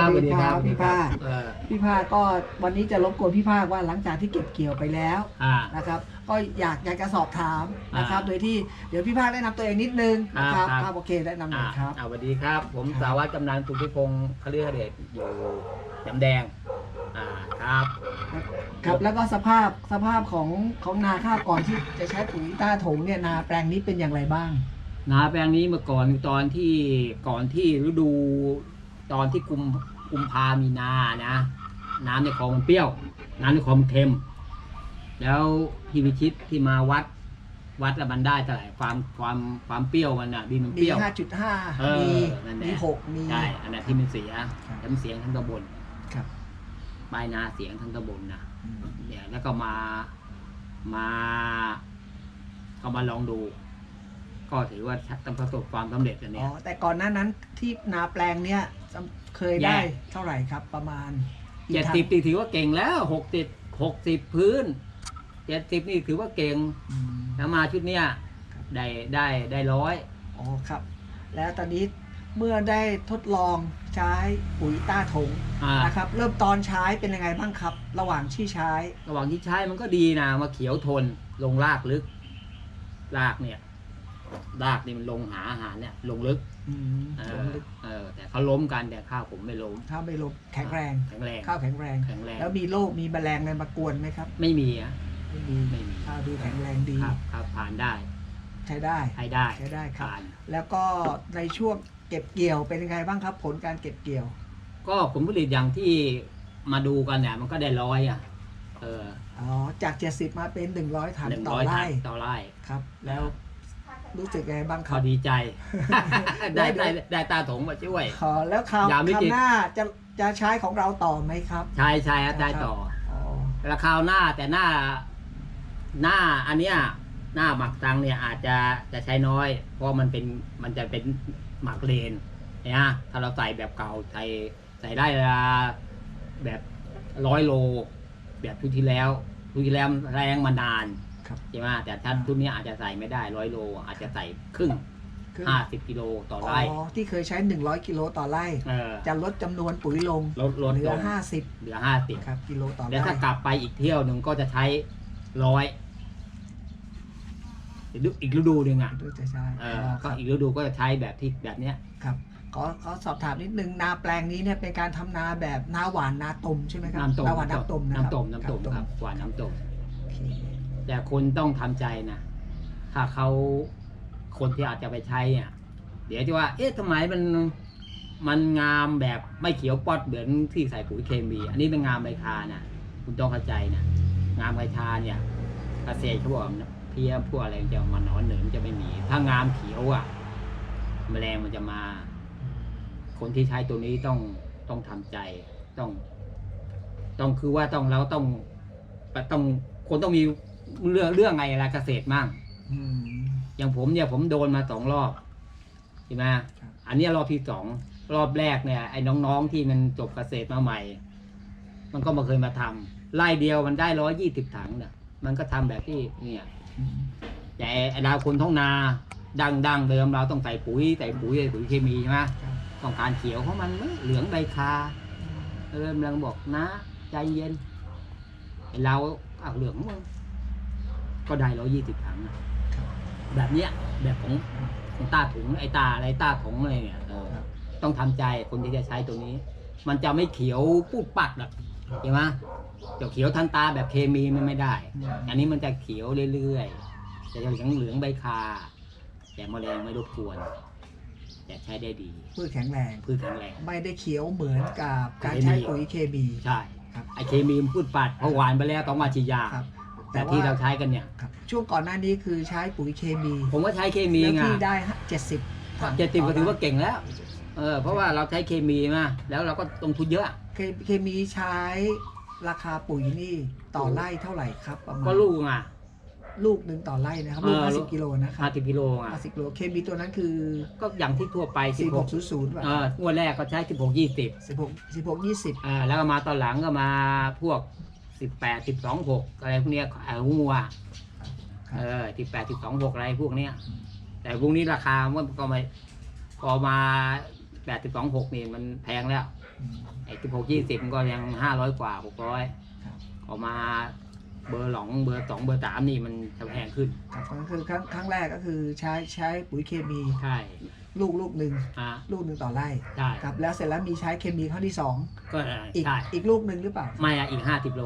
ครับสวัสดีครับพี่ภาคเออพี่ภาคก็วันนี้จะรบกวนพี่ภาคว่าหลังจากที่เก็บเกี่ยวไปแล้วอ่า นะครับ ก็อยากอยากจะสอบถามนะครับ อ่าโดยที่เดี๋ยวพี่ภาคแนะนำตัวเองนิดนึงนะครับครับ ครับโอเคแนะนำหน่อ่าอยครับ อ่าสวัสดีครับ ผมครับ สารวัตรกำนันสุทธิพงศ์คฤหเดชอยู่ยำแดง อ่าครับ ครับแล้วก็สภาพสภาพของของนาข้าวก่อนที่จะใช้ปุ๋ยต้าถงเนี่ยนาแปลงนี้เป็นอย่างไรบ้าง นาแปลงนี้เมื่อก่อนตอนที่ก่อนที่ฤดูตอนที่กุม กุมภามีนานะ น้ำในคลองมันเปรี้ยว น้ำในคลองมันเค็ม แล้วพี่วิชิตที่มาวัดวัดแล้วมันได้เท่าไหร่ความความความเปรี้ยวมันอะดินมันเปมีรี้ยว5.5เออมีนั่นแหละ มีหกมีใช่อันนั้นที่มันเสียครับแล้วมันเสียทั้งตำบลครับปลายนาเสียงทั้งตำบลนะ อืม เนี่ยแล้วก็มามาก็มาลองดู ก็ถือว่าต้องประสบความสำเร็จอันอ๋เนี้อย แต่ก่อนหน้านั้นที่นาแปลงเนี่ยเคยได้เท่าไหร่ครับประมาณเจ็ดสิบถือว่าเก่งแล้วหกสิบหกสิบพื้นเจ็ดสิบนี่ถือว่าเก่งอืมแล้วมาชุดเนี้ยได้ได้ได้ร้อยอ๋อครับ แล้วตอนนี้เมื่อได้ทดลองใช้ปุ๋ยต้าถงอ่านะครับ เริ่มตอนใช้เป็นยังไงบ้างครับ ระหว่างที่ใช้ระหว่างที่ใช้มันก็ดีนะมาเขียวทนลงรากลึกรากเนี่ย รากนี่มันลงหาอาหารเนี่ยลงลึกอืมเอลองลึกเออแต่เขาล้มกันแต่ข้าวผมไม่ล้มข้าวไม่ลบแข็งแรง แข็งแรงข้าวแข็งแรง แข็งแรงแล้วมีโรคมีแมลงอะไรมากวนไหมครับไม่มีอะไม่มีไม่มีข้าวดูแข็งแรงดี ครับครับผ่านได้ใช้ได้ใช้ได้ใช้ได้ครับ ผ่าน แล้วก็ในช่วงเก็บเกี่ยวเป็นยังไงบ้างครับ ผลการเก็บเกี่ยว ก็ผลผลิตอย่างที่มาดูกันเนี่ยมันก็ได้ร้อยอะ เอออ๋อ จาก 70 มาเป็น 100ถันหนึ่งต่อร้อยถัไร่นต่อไร่ครับ แล้ว รู้สึกยังไงบ้างคพอรับดีใจ ได้เดี๋ได้ยวได้ตาถงมาช่วย ขอแล้วคราวยามวิครากฤวตหน้าจะจะใช้ของเราต่อไหมครับใช่ใช่ครับได้ต่อ อ๋อราคราวหน้าแต่หน้า หน้าอันเนี้ยหน้าหมักตังเนี่ยอาจจะจะใช้น้อย เพราะมันเป็นมันจะเป็นหมักเลนเนี่ยถ้าเราใส่แบบเก่าใส่ใส่ได้ละแบบร้อยโล แบบทุกที่แล้วทุกที่แล้วแรงมานาน ครับ ใช่ไหมแต่ถ้าทุกนี้อาจจะใส่ไม่ได้ร้อยโล อาจจะใส่ครึ่งคือห้าสิบกิโลต่ออ๋ไร่อที่เคยใช้ 100 กิโลต่อไร่ เออ จะลดจำนวนปุ๋ยลงลดลดเหลืลอ ง50 เหลือห้าสิบครับ กิโลต่อแล้วไร่ถ้ากลับไปอีกเที่ยวหนึ่งก็จะใช้ร้อยอีกฤดูหนึ่งอะดูจะใช้เออ๋ออคก็รับอีกฤดูก็จะใช้แบบที่แบบเนี้ย ครับขอขอสอบถามนิดนึงนาแปลงนี้เนี่ยเป็นการทำนาแบบนาหวานนาตมใช่ไหมครับน้ำต้มนาหวานน้ำตมนะครับน้ำต้มน้ำต้มครับหวานน้ำต้มโอเค แต่คนต้องทำใจนะถ้าเขาคนที่อาจจะไปใช้อะเดี๋ยวจะว่า เอ๊ะทำไมมันมันงามแบบไม่เขียวปอดเหมือนที่ใส่ปุ๋ยเคมี อันนี้เป็นงามใบคานะคุณต้องเข้าใจนะงามใบคาเนี่ยเกษตรเขาบอกนะเพี้ยพวกอะไรจะมานอนเหนือนจะไม่มี ถ้างามเขียวอะแมลงมันจะมา คนที่ใช้ตัวนี้ต้องต้องทำใจต้อง ต้องคือว่าต้องเราต้องต้องคนต้องมี เรื่องเรื่องไงอะไรเกษตรมั่งอืมอย่างผมเนี่ยผมโดนมาสองรอบใช่ไหมครับอันเนี้ยรอบที่สองรอบแรกเนี่ยไอ้น้องๆที่มันจบเกษตรมาใหม่ มันก็มาเคยมาทำไล่เดียวมันได้ร้อยยี่สิบถังเนี่ยมันก็ทำแบบที่เนี่ยอืมแต่ไอ้ดาวคนท้องนา ดังดังเดิมเราต้องใส่ปุ๋ยใส่ปุ๋ยใส่ปุ๋ยเคมีใช่ไหมครับต้องการเขียวของมันเอ้ยเหลืองใบคาเออมันบอกนะ ใจเย็นไอ้เราอ้าวเหลืองมึง ก็ได้ร้อยยี่สิบถังนะแบบเนี้ยแบบของของตาถุงไอ้ตาอะไรตาถุงอะไรเนี่ยเออต้องทำใจคนที่จะใช้ตัวนี้ มันจะไม่เขียวปูดปัดหรอกใช่ไหมจะเขียวทันตาแบบเคมีมันไม่ได้อืมอันนี้มันจะเขียวเรื่อยๆจะเหลืองเหลืองๆใบคา แต่แมลงไม่รบกวนแต่ใช้ได้ดีพืชแข็งแรงพืชแข็งแรง ไม่ได้เขียวเหมือนกับการเคมีใช้ปุ๋ยเคมีใช่ครับไอเคมีมันพูดปัดเพราะหวานไปแล้วต้องมาฉีดยาครับ แต่ที่เราใช้กันเนี่ย ครับช่วงก่อนหน้านี้คือใช้ปุ๋ยเคมีผมก็ใช้เคมีแล้วไงที่ได้เจ็ดสิบเจ็ดสิบก็ถือว่าเก่งแล้ว เออเพราะว่าเราใช้เคมีมาแล้วเราก็ลงทุนเยอะเคมีใช้ราคาปุ๋ยนี่ต่อไร่เท่าไหร่ครับประมาณก็ลูกอะลูกหนึ่งต่อไร่นะครับเอลูกอห้าลูสิบกกิโลนะครัห้าบสิบกิโลอะห้าสิบกิโลเคมีตัวนั้นคือก็อย่างที่ทั่วไปสิสี่บหหกกศูนย์ศูนย์เอองวดแรกก็ใช้สิบหกยี่สิบสิบหกสิบหกยี่สิบอ่าแล้วก็มาตอนหลังก็มาพวก สิบแปดสิบสองหกอะไรพวกเนี้ยไอ้หัวเออสิบแปดสิบสองหกอะไรพวกเนี้ย แต่พวกนี้ราคามันก็ไม่พอมาแปดสิบสองหกนี่มันแพงแล้วคอืมไอ้ที่หกยี่สิบมันก็ยังห้าร้อยกว่าหกร้อยครับออกมาเบอร์หลองเบอร์สองเบอร์สามนี่มันจะแพงขึ้น ครับก็คือครั้งครั้งแรกก็คือใช้ใช้ปุ๋ยเคมี ใช่ ลูกลูกหนึ่งอะลูกหนึ่งต่อไร่ใช่ครับแล้วเสร็จแล้วมีใช้เคมีครั้งที่สองก็อีกใช่อีกลูกหนึ่งหรือเปล่าไม่อะอีกห้าสิบโล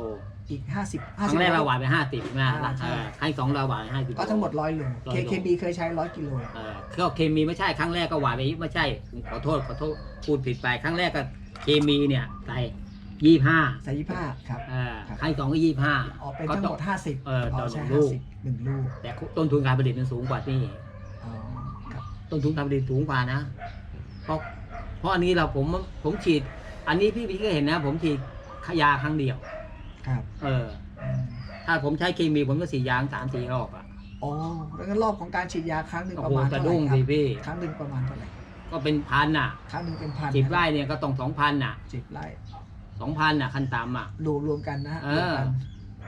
อีกห้าสิบครั้งแรกเราหวานไปห้าสิบนะอ่าใช่ เออครั้งที่สองเราหวานห้าสิบ ก็ทั้งหมดร้อยโลร้เคอยโลเคมีเคยใช้ร้อยกิโลเออก็เคมีไม่ใช่ครั้งแรกก็หวานไปไม่ใช่ขอโทษขอโทษพูดผิดไปครั้งแรกก็เคมีเนี่ยใส่ยี่ห้าใส่ยี่ห้าครับ เออครั้งที่สองก็ยี่ห้า ออกเป็นทั้งหมดห้าสิบเออต่อหใช้นึ่งลูห้ากสิบหนึ่งลูก แต่ต้นทุนการผลิตมันสูงกว่านี่อ๋อครับ ต้นทุนการผลิตสูงกว่านะ เพราะเพราะอันนี้เราผมผมฉีด อันนี้พี่พี่ก็เห็นนะ ผมฉีดยาครั้งเดียว ครับเอออืมถ้าผมใช้เคมีผมก็ฉีดยางสามสี่รอบอะอ๋อแล้วก็รอบของการฉีดยาครั้งหนึ่งโอ้ประโหมาณกระเท่าไหร่ดุ้งครัสิบพี่ ครั้งหนึ่งประมาณเท่าไหร่ก็เป็นพันอะครั้งหนึ่งเป็นพันสิบไร่เนี่ยก็ต้องสองพันอะสิบไร่สองพันอะขั้นต่ำอะรวมรวมกันนะฮะเอรวมอกัน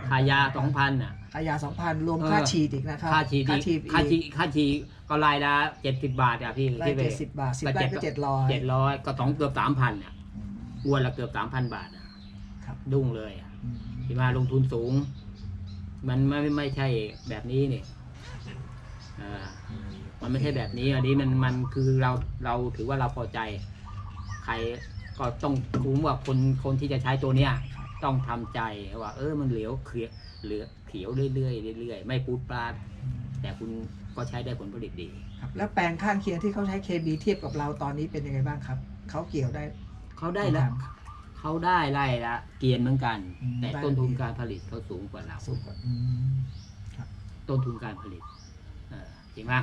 ค่ายาสองพันอะ ค่ายาสองพันรวมเออค่าฉีดอีกนะครับค่าฉีดค่าอีกฉีดค่าฉีอีดกค่าฉีดก็รายละเจ็ดสิบบาทอะพี่ไร่ที่ไปเจ็ดสิบบาทสิบไร่ก็เจ็ดร้อยเจ็ดร้อยก็สองเกือบสามพันอะอวนละเกือบสามพันบาทอะครับดุ้งเลยอะอืมที่มาลงทุนสูง มันไม่ไม่ใช่แบบนี้นี่เออมันไม่ใช่แบบนี้ อันนี้มันมันคือเราเราถือว่าเราพอใจ ใครก็ต้องคุ้มว่าคนคนที่จะใช้ตัวเนี้ย ต้องทำใจว่า เออมันเหลียวเขียวเหลือเขียวเรื่อยๆเรื่อยๆไม่ปูดปลาดแต่คุณก็ใช้ได้ผลผลิตดีครับแล้วแปลงข้างเคียงที่เขาใช้เคมีเทียบกับเราตอนนี้เป็นยังไงบ้างครับเขาเกี่ยวได้เขาได้แล้วเขาได้ไล่ละ เกียนเหมือนกันอืมแต่ได้ต้นทุนเกียรติการผลิตเขาสูงกว่าเราสูงกว่าอืมต้นทุนการผลิตเออจริงไหม